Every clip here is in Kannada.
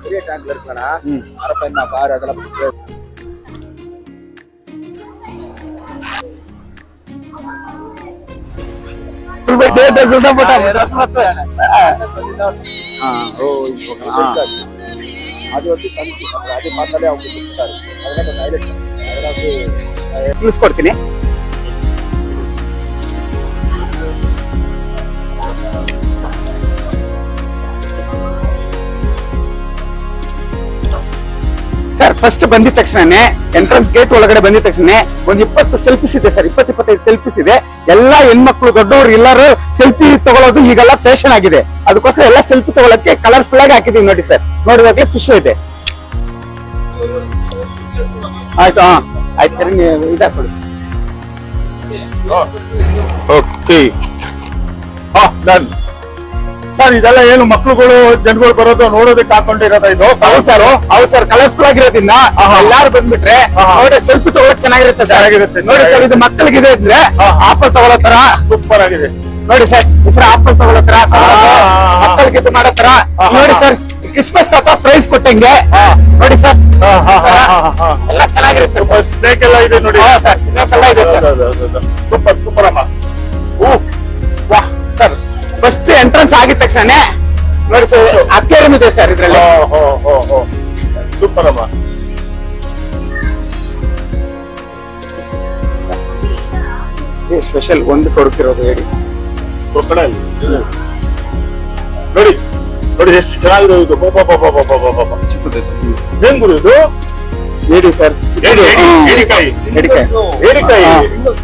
பெரிய டேங்க்ல இருக்கலனா ம். அரப்பைமா கார் அதெல்லாம் போட்டு தான் போட்டாங்க ஆ, ஓ இது இருக்காது. அது வந்து சந்தி அப்புறம் அது பார்த்தாலே அவங்க கொடுத்தாரு அதெல்லாம் கொஞ்சம் ஹைலைட் அதெல்லாம் வந்து ತಿಳಿಸ್ಕೊಡ್ತೀನಿ ಫಸ್ಟ್ ಬಂದಿದ ತಕ್ಷಣನೇ ಎಂಟ್ರೆನ್ಸ್ ಗೇಟ್ ಒಳಗಡೆ ಬಂದಿದ ತಕ್ಷಣ ಒಂದ್ ಇಪ್ಪತ್ತು ಸೆಲ್ಫೀಸ್ ಇದೆ ಸರ್ ಇಪ್ಪತ್ತು ಇಪ್ಪತ್ತೈದು ಸೆಲ್ಫೀಸ್ ಇದೆ. ಎಲ್ಲಾ ಹೆಣ್ಮಕ್ಳು, ದೊಡ್ಡವರು, ಎಲ್ಲರೂ ಸೆಲ್ಫಿ ತಗೊಳ್ಳೋದು ಈಗೆಲ್ಲ ಫ್ಯಾಷನ್ ಆಗಿದೆ. ಅದಕ್ಕೋಸ್ಕರ ಎಲ್ಲ ಸೆಲ್ಫಿ ತಗೊಳಕ್ಕೆ ಕಲರ್ಫುಲ್ ಆಗಿ ಹಾಕಿದೀವಿ ನೋಡಿ ಸರ್ ನೋಡಿದಾಗ ಫಿಶ್ ಇದೆ. ಆಯ್ತು, ಹಾ. ಆಯ್ತು ಸರ್, ನೀವು ಇದಾಕೊಡಿ ಓಕೆ ಡನ್ ಸರ್ ಇದೆಲ್ಲ ಏನು ಮಕ್ಳುಗಳು ಜನಗಳು ಬರೋದು ನೋಡೋದಕ್ಕೆ ಹಾಕೊಂಡಿರೋದ ಇದು? ಹೌದು ಸರ್. ಹೌದು ಸರ್. ಕಲರ್ಫುಲ್ ಆಗಿರೋದ್ರಿಂದ. ಎಲ್ಲಾರು ಬಂದ್ಬಿಟ್ರೆ ಅವ್ರ ಸೆಲ್ಫಿ ತಗೊಳಕ್ ಚೆನ್ನಾಗಿರುತ್ತೆ ಸರ್. ಆಗಿರುತ್ತೆ ನೋಡಿ ಸರ್ ಇದು ಮಕ್ಕಳಿಗೆ ಇದೆ ಇದ್ರೆ ಆಪಲ್ ತಗೊಳ್ಳೋ ತರ ಸೂಪರ್ ಆಗಿದೆ. ನೋಡಿ ಸರ್ ಇತರ ಆಪಲ್ ತಗೊಳ್ಳೋ ತರ. ಮಕ್ಕಳಿಗೆ ಇದು ಮಾಡೋ ತರ. ನೋಡಿ ಸರ್ ಕ್ರಿಸ್ಮಸ್ ಅಥವಾ ಪ್ರೈಸ್ ಕೊಟ್ಟಂಗೆ ನೋಡಿ ಸರ್ ಎಲ್ಲ ಚೆನ್ನಾಗಿರುತ್ತೆ ಸರ್. ಸ್ನೇಕ್ ಎಲ್ಲ ಇದೆ ನೋಡಿ. ಸರ್, ಸ್ನೇಕ್ ಎಲ್ಲ ಇದೆ ಸರ್. ಸೂಪರ್ ಸೂಪರ್ ಅಮ್ಮ. ಓ ವಾಹ್ ಸರ್. ಫಸ್ಟ್ ಎಂಟ್ರೆನ್ಸ್ ಆಗಿದ ತಕ್ಷಣ ನೋಡಿ ಸರ್ ಅಕ್ವೇರಿಯಂ ಇದೆ ಸರ್ ಇದ್ರಲ್ಲಿ. ಸೂಪರ್ ಅಮ್ಮ. ಸ್ಪೆಷಲ್ ಒಂದು ಕೊಡುತ್ತಿರೋದು ಹೇಳಿ. ನೋಡಿ ನೋಡಿ ಎಷ್ಟು ಚೆನ್ನಾಗಿದೆ ಇದು. ಏನ್ ಗುರು ಇದು? ಹೇಳಿ ಸರ್. ಹೇಳಿ ಹೇಳಿ ಏಡಿಕಾಯಿ ಹೇಳಿ ಏಡಿಕಾಯಿ ಹೇಳಿ ಸಿಂಗಲ್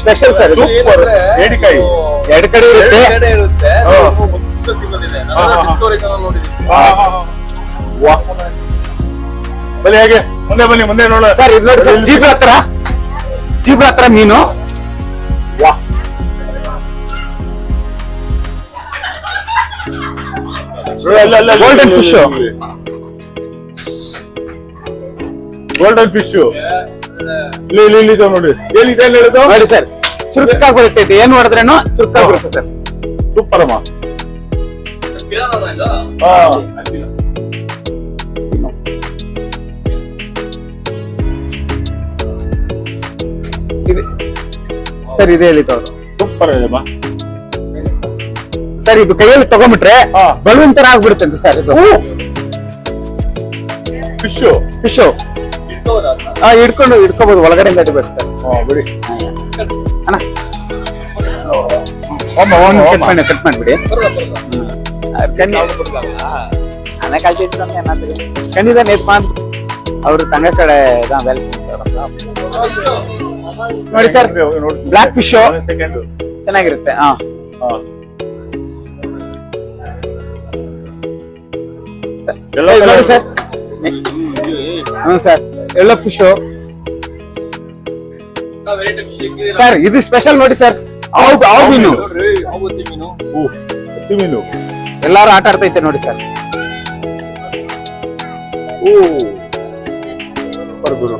ಸ್ಪೆಷಲ್ ಸರ್ ಸೂಪರ್ ಏಡಿಕಾಯಿ ಎರಡು ಕಡೆ ಇರುತ್ತೆ. ಡಿಸ್ಕವರಿ ಚಾನಲ್ ನೋಡಿದ್ದೀನಿ. ಬನ್ನಿ ಹೇಗೆ. ಮುಂದೆ ಬನ್ನಿ ಮುಂದೆ ನೋಡೋಣ. ಸರ್ ಇದು ನೋಡಿ ಸರ್ ಜೀಬ್ರ ಹತ್ರ. ಜೀಪ್ ಹತ್ರ ಮೀನು. ವಾಹ್ ಗೋಲ್ಡನ್ ಫಿಶ್ ಗೋಲ್ಡನ್ ಫಿಶ್ ಇಲ್ಲಿ ಇಲ್ಲಿ ಇಲ್ಲಿ ನೋಡಿ. ಹೇಳಿದ್ದು ನೋಡಿ ಸರ್. ಚುರುಕಾಗಿ ಬರುತ್ತೆ ಏನ್ ಮಾಡಿದ್ರೇನು ಚುರುಕಾಗಿ ಬರುತ್ತೆ ಸರ್. ಸೂಪರ್ ಅಮ್ಮ. ಸರ್ ಇದೆ ಸೂಪರ್ ಅಮ್ಮ. ಸರ್ ಇದು ಕೈಯಲ್ಲಿ ತಗೊಂಡ್ಬಿಟ್ರೆ. ಬಲೂನ್ ತರ ಆಗ್ಬಿಡುತ್ತೆ ಅಂತ ಸರ್ ಇದು. ಫಿಶ್ ಫಿಶ್ ಹಾ ಹಿಡ್ಕೊಂಡು ಹಿಡ್ಕೋಬಹುದು ಒಳಗಡೆ ಕಟ್ಟಬೇಕು ಸರ್ ಬಿಡಿ. ಅಣ್ಣ. ಒಮ್ಮೆ ಒಂದು ಕಟ್ ಮಾಡಿ ಕಟ್ ಮಾಡಿಬಿಡಿ. ಹಣ ಕಳ್ತಿತ್ತು ಅಂತ ಏನಾದ್ರು ಖಂಡಿತ ನಿರ್ಮಾನ್ ಅವರು ತಂಗ ಕಡೆ ಇದಾವೆ ನೋಡಿ ಸರ್ ಬ್ಲಾಕ್ ಫಿಶ್ ಚೆನ್ನಾಗಿರುತ್ತೆ ಹಾ. ನೋಡಿ ಸರ್. ಹ್ಞೂ ಸರ್. ಎಲ್ಲೋ ಫಿಶ್ ಸರ್ ಇದು ಸ್ಪೆಷಲ್ ನೋಡಿ ಸರ್ ಅವು ಹಾವು ಮೀನು. ಮೀನು ಎಲ್ಲಾರು ಆಟ ಆಡ್ತೈತೆ ನೋಡಿ ಸರ್ ಓ ಗುರು.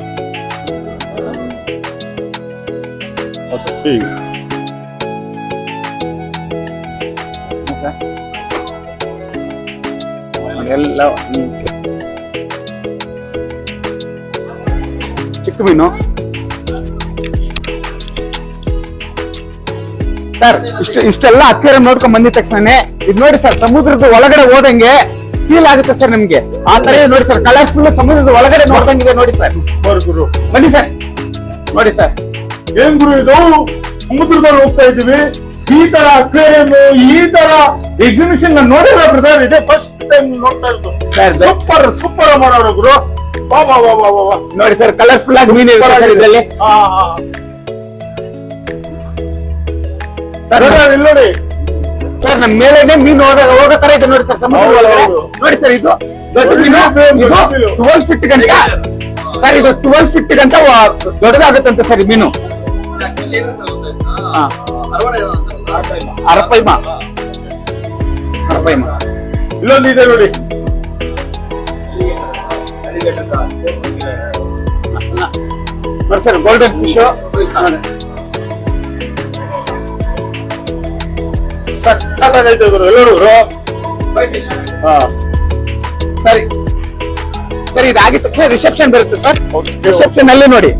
ಎಲ್ಲ ಚಿಕ್ಕ ಮೀನು ಸರ್ ಇಷ್ಟು ಇಷ್ಟೆಲ್ಲ ಹತ್ತಿರ ನೋಡ್ಕೊಂಡ್ ಬಂದಿದ ತಕ್ಷಣನೇ ಇದು ನೋಡಿ ಸರ್ ಸಮುದ್ರದ ಒಳಗಡೆ ಹೋದಂಗೆ ಫೀಲ್ ಆಗುತ್ತೆ ಸರ್ ನಿಮ್ಗೆ. ಆ ತರ ನೋಡಿ ಸರ್ ಕಲರ್ಫುಲ್ ಸಮುದ್ರದ ಒಳಗಡೆ ನೋಡ್ದಂಗಿದೆ ನೋಡಿ ಸರ್. ಗುರು. ಬನ್ನಿ ಸರ್. ನೋಡಿ ಸರ್. ಏನ್ ಗುರು ಇದು? ಸಮುದ್ರದಲ್ಲಿ ಹೋಗ್ತಾ ಇದೀವಿ ಈ ತರ ಅಕ್ವೇರಿಯಂ ಈ ತರ ಎಕ್ಸಿಬಿಷನ್ ನೋಡಿಲ್ಲ ಬ್ರದರ್ ಇದೆ ಫಸ್ಟ್ ಟೈಮ್ ನೋಡ್ತಾ ಇರೋದು. ಸೂಪರ್ ಸೂಪರ್ ಮಾಡೋರು ಗುರು. ನೋಡಿ ಸರ್ ಕಲರ್ಫುಲ್ ಆಗಿ ಮೀನು ಇದರಲ್ಲಿ. ಸರ್ ಇಲ್ಲಿ ನೋಡಿ. ಸರ್ ನಮ್ ಮೇಲೆನೆ ಮೀನು ಹೋದಾಗ ಹೋಗೋ ತರ ಇದೆ ನೋಡಿ ಸರ್ ಸಮುದ್ರ. ನೋಡಿ ಸರ್ ಇದು ಟ್ವೆಲ್ ಫಿಟ್ ಗಂಟ. ಸರ್ ಇದು ಟ್ವೆಲ್ ಫಿಟ್ ಗಂಟ ದೊಡ್ಡದಾಗುತ್ತಂತೆ ಸರ್ ಮೀನು. ಅರಪೈಮ. ಅರಪೈಮ. ಇಲ್ಲೊಂದು ಇದೆ ನೋಡಿ. ನೋಡಿ ಸರ್ ಗೋಲ್ಡನ್ ಫಿಶ್ ಸಖತ್ತಾಗೈತೆ ಗುರು, ಎಲ್ಲರೂ ಹಾ. ಸರಿ. ಸರಿ ಇದಾಗಿದ ತಕ್ಷಣ ರಿಸೆಪ್ಷನ್ ಬರುತ್ತೆ ಸರ್. ರಿಸೆಪ್ಷನ್ ಅಲ್ಲಿ ನೋಡಿ.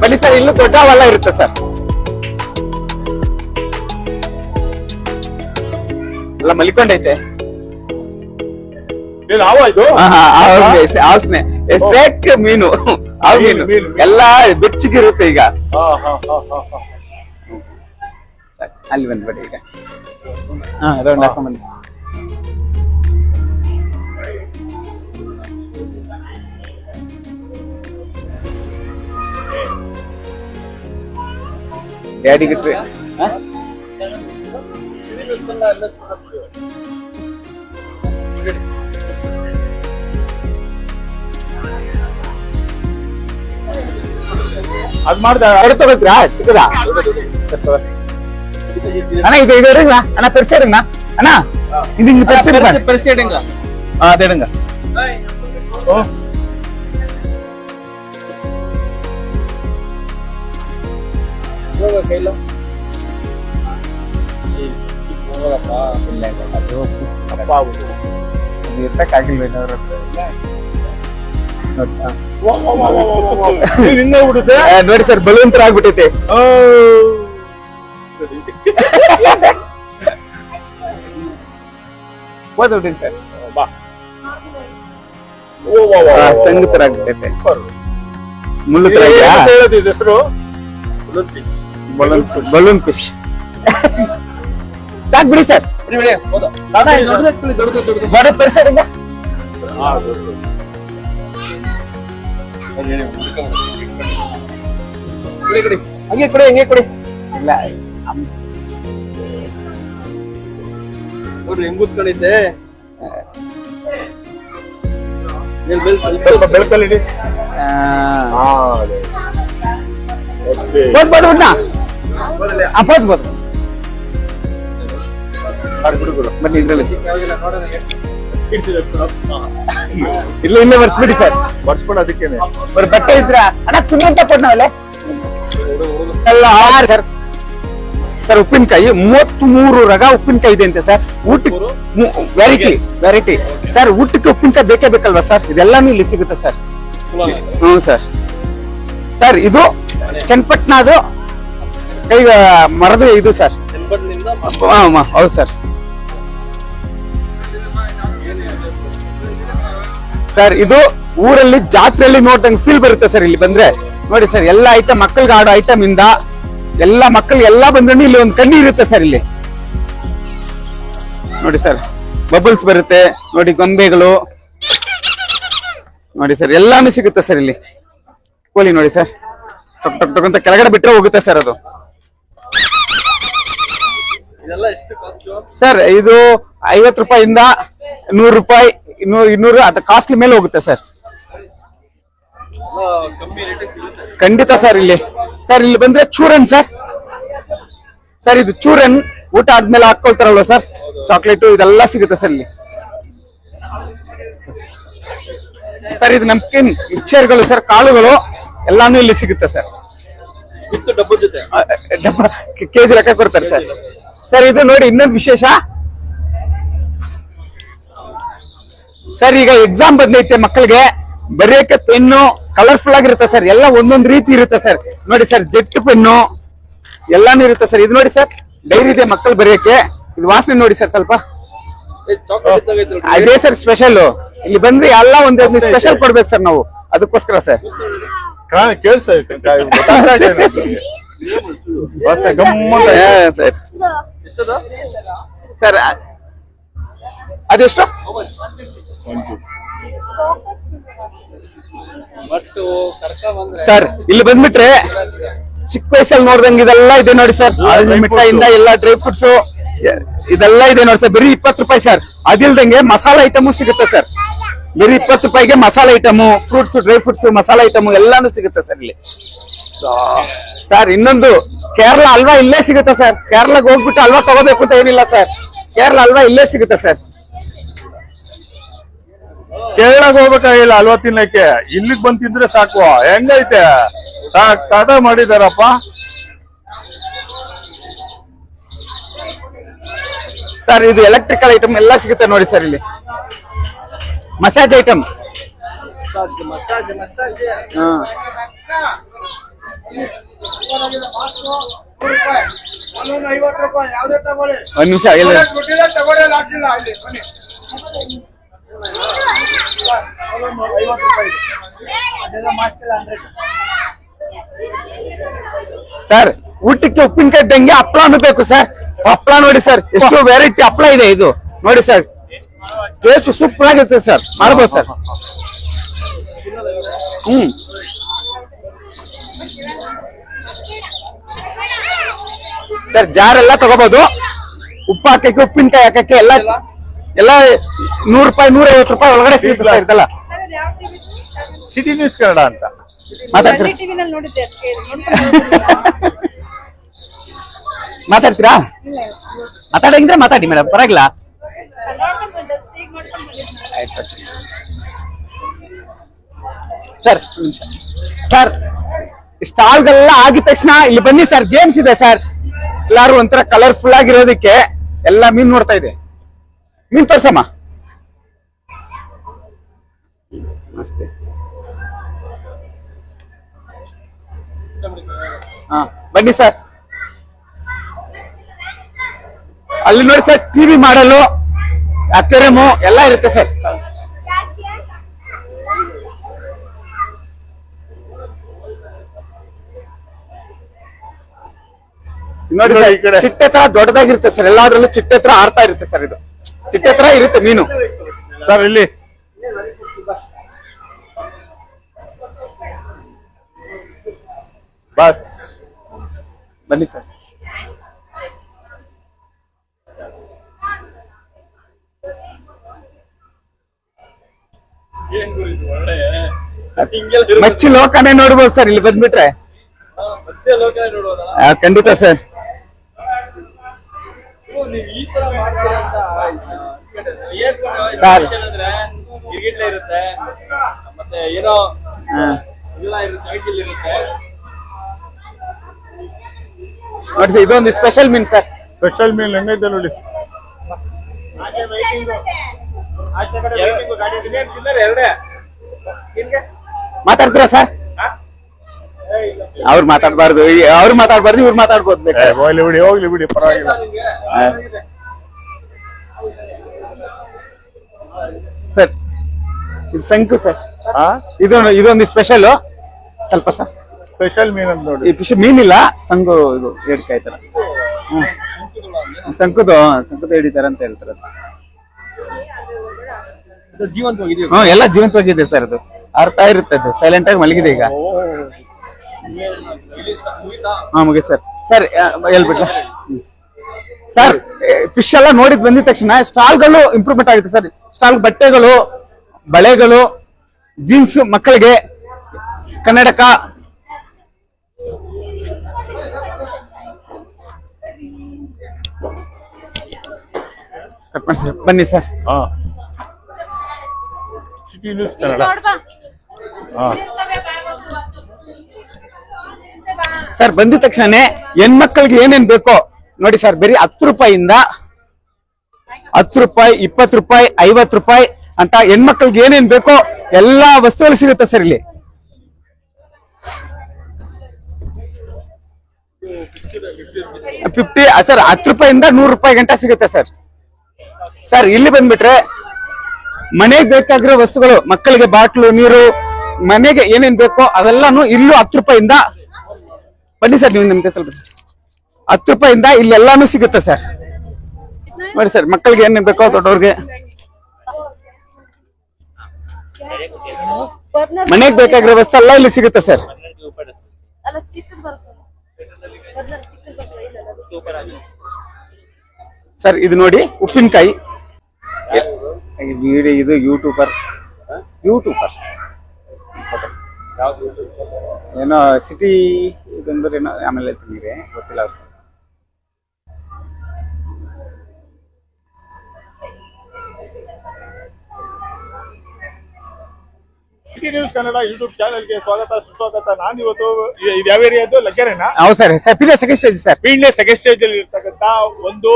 ಬನ್ನಿ ಸರ್, ಇಲ್ಲೂ ದೊಡ್ಡ ಅವೆಲ್ಲ ಇರುತ್ತೆ ಸರ್. ಎಲ್ಲ ಮಲಿಕೊಂಡೈತೆ. ಏನ್ ಹಾವ ಇದು? ಹಾಸ್ನೆ ಎಸ್ರೇಕ್ ಮೀನು. ಆ ಮೀನು ಮೀನು. ಎಲ್ಲ ಬೆಚ್ಚಗಿರುತ್ತೆ ಈಗ. ಹಾ ಹಾ ಹಾ ಹಾ ಹಾ. ಅಲ್ಲಿ ಬಂದ್ಬಿಡಿ ಈಗ. ಹಾ ರೌಂಡ್ ಹಾಕೊಂಡ್ ಬನ್ನಿ. ಡ್ಯಾಡಿಗೆ ಟ್ರೇ அது மாதிரி ಅವ್ರು ತಗೋತೀರಾ அண்ணா இது இது எடுங்க அண்ணா பெருசா இருங்க அண்ணா இது இங்க பெருசா எடுங்க. பெருசா எடுங்க. அது எடுங்க. ஓ. கையில போகலப்பா இல்லை அது வேணும் ನೋಡಿ, ಸರ್ ಬಲವಂತರ ತರ ಆಗ್ಬಿಟ್ಟೈತೆ. ಓ. ಓದ್ಬಿಡಿ ಸರ್ ಬಾ. ಓ, ವಾ, ವಾ, ವಾ, ವಾ. ಸಂಘ ತರ ಆಗ್ಬಿಟ್ಟೈತೆ. ಮುಳ್ಳು ತರ ಹೆಸರು? ಬಲೂನ್ ಖುಷಿ ಸಾಕ್ ಬಿಡಿ ಸರ್. ಬರೋ ಪೆರ್ಸ ಹಂಗೆ ಕೊಡಿ ಹಂಗೆ ಕೊಡಿ. ಇಲ್ಲ ನೋಡ್ರಿ ಹೆಂಗ್ ಕೂತ್ಕೊಂಡೈತೆ ಸ್ವಲ್ಪ ಬೆಳಕಲ್ಲಿ ಇಡಿ. ಬನ್ನಿ ಇದ್ರಲ್ಲಿ. ಇಲ್ಲ ಇಲ್ಲೇ ಬರ್ಸ್ಬಿಡಿ ಸರ್. ಬರ್ಸ್ಕೊಂಡು ಅದಕ್ಕೇನೆ. ಬರ್ ಬಟ್ಟೆ ಇದ್ರ ಅಣ್ಣ ತಿನ್ನಂತ ಎಲ್ಲ ಆರು ಸರ್. ಸರ್ ಉಪ್ಪಿನಕಾಯಿ ಮೂವತ್ತ್ ಮೂರು ರಗ ಉಪ್ಪಿನಕಾಯಿ ಇದೆ ಅಂತೆ ಸರ್. ಊಟಕ್ಕೆ ವೆರೈಟಿ ವೆರೈಟಿ ಸರ್ ಊಟಕ್ಕೆ ಉಪ್ಪಿನಕಾಯಿ ಬೇಕೇ ಬೇಕಲ್ವಾ ಸರ್? ಇದೆಲ್ಲಾನು ಇಲ್ಲಿ ಸಿಗುತ್ತೆ ಸರ್. ಹ್ಞೂ ಸರ್. ಸರ್ ಇದು ಚನ್ನಪಟ್ಟಣದು ಕೈ ಮರದ ಇದು ಸರ್. ಹೌದು ಸರ್. ಸರ್ ಇದು ಊರಲ್ಲಿ ಜಾತ್ರೆಯಲ್ಲಿ ನೋಡ್ದಂಗ್ ಫೀಲ್ ಬರುತ್ತೆ ಸರ್ ಇಲ್ಲಿ ಬಂದ್ರೆ. ನೋಡಿ ಸರ್ ಎಲ್ಲ ಐಟಮ್ ಮಕ್ಕಳಿಗೆ ಆಡೋ ಐಟಮ್ ಇಂದ ಎಲ್ಲ ಮಕ್ಕಳು ಎಲ್ಲ ಬಂದ್ರೆ ಇಲ್ಲಿ ಒಂದು ಕಣ್ಣಿ ಇರುತ್ತೆ ಸರ್ ಇಲ್ಲಿ. ನೋಡಿ ಸರ್ ಬಬಲ್ಸ್ ಬರುತ್ತೆ, ನೋಡಿ ಗೊಂಬೆಗಳು. ನೋಡಿ ಸರ್ ಎಲ್ಲಾನು ಸಿಗುತ್ತೆ ಸರ್ ಇಲ್ಲಿ. ಕೋಲಿ ನೋಡಿ ಸರ್ ಟಕ್ ಟಕ್ ಅಂತ ಕೆಳಗಡೆ ಬಿಟ್ರೆ ಹೋಗುತ್ತೆ ಸರ್ ಅದು. ಸರ್ ಇದು ಐವತ್ತು ರೂಪಾಯಿಂದ ನೂರು ರೂಪಾಯಿ ಇನ್ನೂರು ಇನ್ನೂರು ಅದು ಕಾಸ್ಟ್ಲಿ ಮೇಲೆ ಹೋಗುತ್ತೆ ಸರ್ ಖಂಡಿತ ಸರ್ ಇಲ್ಲಿ. ಸರ್ ಇಲ್ಲಿ ಬಂದ್ರೆ ಚೂರನ್ ಸರ್ ಸರ್ ಇದು ಚೂರನ್. ಊಟ ಆದ್ಮೇಲೆ ಹಾಕೊಳ್ತಾರಲ್ವ ಸರ್ ಚಾಕ್ಲೇಟು ಇದೆಲ್ಲ ಸಿಗುತ್ತೆ ಸರ್ ಇಲ್ಲಿ. ಸರ್ ಇದು ನಮ್ಕಿನ್ ಮಿಕ್ಸರ್ಗಳು ಸರ್ ಕಾಳುಗಳು ಎಲ್ಲಾನು ಇಲ್ಲಿ ಸಿಗುತ್ತೆ ಸರ್ ಡಬ್ಬ ಜೊತೆ? ಡಬ್ಬ ಕೆಜಿ ಲೆಕ್ಕ ಕೊಡ್ತಾರೆ ಸರ್ ಸರ್ ಇದು ನೋಡಿ ಇನ್ನೊಂದು ವಿಶೇಷ. ಸರ್ ಈಗ ಎಕ್ಸಾಮ್ ಬಂದೈತೆ ಮಕ್ಕಳಿಗೆ. ಬರೆಯಕ್ಕೆ ಪೆನ್ನು ಕಲರ್ಫುಲ್ ಆಗಿರುತ್ತೆ ಸರ್. ಎಲ್ಲ ಒಂದೊಂದು ರೀತಿ ಇರುತ್ತೆ ಸರ್. ನೋಡಿ ಸರ್ ಜೆಟ್ ಪೆನ್ನು ಎಲ್ಲಾನು ಇರುತ್ತೆ ಸರ್. ಇದು ನೋಡಿ ಸರ್ ಡೈರಿ ಇದೆ ಮಕ್ಕಳು ಬರೆಯಕ್ಕೆ ಇದು ವಾಸನೆ ನೋಡಿ ಸರ್ ಸ್ವಲ್ಪ. ಅದೇ ಸರ್ ಸ್ಪೆಷಲ್ ಇಲ್ಲಿ ಬಂದ್ರೆ ಎಲ್ಲ ಒಂದ್ ಸ್ಪೆಷಲ್ ಕೊಡ್ಬೇಕು ಸರ್ ನಾವು. ಅದಕ್ಕೋಸ್ಕರ ಸರ್. ಕಾಣ ಗಮ್ಮಂತ ಇದೆ. ಸರ್. ಅದೆಷ್ಟು ಕರ್ಕ ಬಂದ್ರೆ ಸರ್ ಇಲ್ಲಿ ಬಂದ್ಬಿಟ್ರೆ ಚಿಕ್ಕ ವಯಸ್ಸಲ್ಲಿ ನೋಡ್ದಂಗೆ ಇದೆಲ್ಲ ಇದೆ ನೋಡಿ ಸರ್. ಮಿಠಾಯಿಂದ ಎಲ್ಲ ಡ್ರೈ ಫ್ರೂಟ್ಸ್ ಇದೆಲ್ಲ ಇದೆ ನೋಡಿ ಸರ್. ಬರೀ ಇಪ್ಪತ್ತು ರೂಪಾಯಿ ಸರ್. ಅದಿಲ್ದಂಗೆ ಮಸಾಲ ಐಟಮು ಸಿಗುತ್ತೆ ಸರ್. ಬರೀ ಇಪ್ಪತ್ತು ರೂಪಾಯಿಗೆ masala item fruits dry fruits masala item ಎಲ್ಲಾನು ಸಿಗುತ್ತೆ ಸರ್ ಇಲ್ಲಿ. ಸರ್ ಇನ್ನೊಂದು ಕೇರಳ ಅಲ್ವಾ ಇಲ್ಲೇ ಸಿಗುತ್ತೆ ಸರ್. ಕೇರಳಕ್ಕೆ ಹೋಗ್ಬಿಟ್ಟು ಅಲ್ವಾ ತಗೋಬೇಕು ಅಂತ ಏನಿಲ್ಲ ಸರ್. ಕೇರಳ ಅಲ್ವಾ ಇಲ್ಲೇ ಸಿಗುತ್ತೆ ಸರ್. ಕೇರಳಕ್ಕೆ ಹೋಗ್ಬೇಕಾಗಿಲ್ಲ ಅಲ್ವಾ ತಿನ್ನಕ್ಕೆ? ಇಲ್ಲಿಗ್ ಬಂದ್ ತಿಂದ್ರೆ ಸಾಕು. ಹೆಂಗೈತೆ? ಸಾಕ್ ಟಾಟ ಮಾಡಿದಾರಪ್ಪ. ಸರ್ ಇದು ಎಲೆಕ್ಟ್ರಿಕಲ್ ಐಟಮ್ ಎಲ್ಲ ಸಿಗುತ್ತೆ ನೋಡಿ ಸರ್ ಇಲ್ಲಿ. ಮಸಾಜ್ ಐಟಮ್ ಮಸಾಜ್ ಒಂದ್ ನಿಮಿಷ ಆಗಿಲ್ಲ ಸರ್ ಊಟಕ್ಕೆ ಉಪ್ಪಿನಕಾಯಿ ಇದ್ದಂಗೆ ಹಪ್ಳಾನು ಬೇಕು ಸರ್ ಹಪ್ಳ ನೋಡಿ ಸರ್ ಎಷ್ಟು ವೆರೈಟಿ ಹಪ್ಳ ಇದೆ ಇದು. ನೋಡಿ ಸರ್ ಟೇಸ್ಟ್ ಸೂಪರ್ ಆಗಿರ್ತದೆ ಸರ್ ಮಾಡ್ಬೋದು ಸರ್ ಹ್ಮ್. ಸರ್ ಜಾರ್ ಎಲ್ಲ ತಗೋಬಹುದು ಉಪ್ಪು ಹಾಕಕ್ಕೆ ಉಪ್ಪಿನಕಾಯಿ ಹಾಕಕ್ಕೆ ಎಲ್ಲ ಎಲ್ಲ ನೂರ್ ರೂಪಾಯಿ ನೂರ ಐವತ್ತು ರೂಪಾಯಿ ಒಳಗಡೆ ಸಿಗುತ್ತೆ ಸರ್ ಇದೆಲ್ಲ. ಸರ್ ಅದು ಯಾವ ಟಿವಿ ಸಿಟಿ ನ್ಯೂಸ್ ಕನ್ನಡ ಅಂತ. ಮಾತಾಡ್ತೀರಾ? ಮಾತಾಡಂಗಿದ್ರೆ ಮಾತಾಡಿ ಮೇಡಮ್ ಪರವಾಗಿಲ್ಲ. ಸರ್ ಒಂದ್ ನಿಮಿಷ. ಸರ್ ಸ್ಟಾಲ್ಗೆಲ್ಲ ಆಗಿದ ತಕ್ಷಣ ಇಲ್ಲಿ ಬನ್ನಿ ಸರ್ ಗೇಮ್ಸ್ ಇದೆ ಸರ್. ಎಲ್ಲಾರು ಒಂಥರ ಕಲರ್ಫುಲ್ ಆಗಿರೋದಕ್ಕೆ ಎಲ್ಲ ಮೀನ್ ನೋಡ್ತಾ ಇದೆ. ಮೀನ್ ತೋರ್ಸಮ್ಮ. ಅಷ್ಟೇ. ಹಾ, ಬನ್ನಿ ಸರ್. ಅಲ್ಲಿ ನೋಡಿ ಸರ್ ಟಿವಿ ಮಾಡಲು, ಅಕ್ವೇರಿಯಮು ಎಲ್ಲ ಇರುತ್ತೆ ಸರ್. ನೋಡಿ ಸರ್ ಈ ಕಡೆ. ಚಿಟ್ಟೆ ತರ ದೊಡ್ಡದಾಗಿರುತ್ತೆ ಸರ್ ಎಲ್ಲಾದ್ರಲ್ಲೂ ಚಿಟ್ಟೆ ತರ ಆಡ್ತಾ ಇರುತ್ತೆ ಸರ್ ಇದು. ಚಿಟ್ಟೆ ತರ ಇರುತ್ತೆ ಮೀನು. ಸರ್ ಇಲ್ಲಿ. ಬಸ್ ಬನ್ನಿ ಸರ್. ಮಚ್ಚಿ ಲೋಕನೇ ನೋಡ್ಬೋದು ಸರ್ ಇಲ್ಲಿ ಬಂದ್ಬಿಟ್ರೆ. ಖಂಡಿತ ಸರ್. ಸರ್. ಇರುತ್ತೆ. ಮತ್ತೆ ಏನೋ. ಇಲ್ಲ ಇರುತ್ತೆ ನೋಡಿ ಇದೊಂದು ಸ್ಪೆಷಲ್ ಮೀನ್ ಸರ್. ಸ್ಪೆಷಲ್ ಮೀನ್ ಹೆಂಗೈತೆ ನೋಡಿ. ಆಚೆ ಕಡೆ ಅವ್ರು ಮಾತಾಡ್ಬಾರ್ದು. ಈ- ಅವ್ರು ಮಾತಾಡ್ಬಾರ್ದು ಇವ್ರು ಮಾತಾಡ್ಬೋದು ಬೇಕಾದ್ರೆ. ಹೋಗ್ಲಿ ಬಿಡಿ ಹೋಗ್ಲಿ ಬಿಡಿ ಪರವಾಗಿಲ್ಲ. ಹಾ. ಸರ್ ಇದು ಶಂಕು ಸರ್. ಹಾ ಇದೊಂದು ಇದೊಂದು ಸ್ಪೆಷಲ್ ಸ್ವಲ್ಪ ಸರ್ ಸ್ಪೆಷಲ್ ಮೀನ್ ಅಂತ ನೋಡಿ. ಈ ಫಿಶ್ ಮೀನಿಲ್ಲ ಸಂಗು ಇದು ಏಡ್ಕಾಯಿ ತರ ಹ್ಮ್. ಸಂಕುದು ಸಂಕುದು ಹಿಡಿತಾರ ಅಂತ ಹೇಳ್ತಾರೆ. ಅದು. ಇದು ಜೀವಂತವಾಗಿದೆಯೋ ಹ್ಮ್ ಎಲ್ಲ ಜೀವಂತವಾಗಿದೆ ಸರ್ ಅದು. ಅರ್ಥ ಇರುತ್ತೆ ಅದು. ಸೈಲೆಂಟ್ ಆಗಿ ಮಲಗಿದೆ ಈಗ. ಇಲ್ಲಿ ಹಾ ಮುಗಿ ಸರ್. ಸರ್ ಹೇಳ್ಬಿಟ್ಲ? ಸರ್ ಫಿಶ್ ಎಲ್ಲ ನೋಡಿದ್ ಬಂದಿದ ತಕ್ಷಣ ಸ್ಟಾಲ್ಗಳು ಇಂಪ್ರೂವ್ಮೆಂಟ್ ಆಗುತ್ತೆ ಸರ್. ಸ್ಟಾಲ್ ಬಟ್ಟೆಗಳು ಬಳೆಗಳು ಜೀನ್ಸ್ ಮಕ್ಕಳಿಗೆ ಕನ್ನಡಕ. ಕಟ್ ಮಾಡಿ ಸರ್. ಬನ್ನಿ ಸರ್ ಸಿಟಿ ನ್ಯೂಸ್ ಕನ್ನಡ ಹಾ. ಸರ್, ಬಂದಿದ ತಕ್ಷಣನೇ ಹೆಣ್ಮಕ್ಳಿಗೆ ಏನೇನ್ ಬೇಕೋ, ನೋಡಿ ಸರ್, ಬರೀ ಹತ್ತು ರೂಪಾಯಿಂದ ಹತ್ತು ರೂಪಾಯಿ, ಇಪ್ಪತ್ತು ರೂಪಾಯಿ, ಐವತ್ತು ರೂಪಾಯಿ ಅಂತ ಹೆಣ್ಮಕ್ಳಿಗೆ ಏನೇನ್ ಬೇಕೋ ಎಲ್ಲಾ ವಸ್ತುಗಳು ಸಿಗುತ್ತೆ ಸರ್ ಇಲ್ಲಿ. ಫಿಫ್ಟಿ ಸರ್, ಹತ್ತು ರೂಪಾಯಿಂದ ನೂರು ರೂಪಾಯಿ ಗಂಟ ಸಿಗುತ್ತೆ ಸರ್. ಸರ್, ಇಲ್ಲಿ ಬಂದ್ಬಿಟ್ರೆ ಮನೆಗೆ ಬೇಕಾಗಿರೋ ವಸ್ತುಗಳು, ಮಕ್ಕಳಿಗೆ ಬಾಟ್ಲು, ನೀರು, ಮನೆಗೆ ಏನೇನ್ ಬೇಕೋ ಅವೆಲ್ಲಾನು ಇಲ್ಲೂ ಹತ್ತು ರೂಪಾಯಿಂದ ಬನ್ನಿ ಸರ್ ನೀವು ನಿಮ್ಗೆ ತಲುಪ ಹತ್ತು ರೂಪಾಯಿಂದ ಇಲ್ಲೆಲ್ಲಾನು ಸಿಗುತ್ತೆ ಸರ್. ನೋಡಿ ಸರ್ ಮಕ್ಕಳಿಗೆ ಏನ್ ಬೇಕೋ ದೊಡ್ಡವ್ರಿಗೆ. ಮನೆಗೆ ಬೇಕಾಗಿರೋ ವಸ್ತು ಎಲ್ಲ ಇಲ್ಲಿ ಸಿಗುತ್ತೆ ಸರ್. ಅಲ್ಲ ಚಿಕ್ಕದ್ ಬರ್ತದೆ. ಬರ್ನರ್ ಚಿಕ್ಕದ್ ಬರ್ತದೆ ಇಲ್ಲ ಸರ್ ಇದು ನೋಡಿ ಉಪ್ಪಿನಕಾಯಿ. ವಿಡಿಯೋ ಇದು ಯೂಟ್ಯೂಬರ್ ಯೂಟ್ಯೂಬರ್ ಏನೋ ಸಿಟಿ ಇದಂದ್ರೆ ಏನೋ ಆಮೇಲೆ ಹೇಳ್ತೀನಿ ಗೊತ್ತಿಲ್ಲ. ಸಿಟಿ ನ್ಯೂಸ್ ಕನ್ನಡ ಯೂಟ್ಯೂಬ್ ಚಾನೆಲ್ಗೆ ಸ್ವಾಗತ ಸುಸ್ವಾಗತ. ನಾನು ಇವತ್ತು ಇದು ಯಾವ ಏರಿಯಾದ್ದು ಲಗ್ಗೆರೆನಾ? ಹೌದು sir second stage sir. Peenya second stage ಅಲ್ಲಿ ಇರ್ತಕ್ಕಂತ ಒಂದು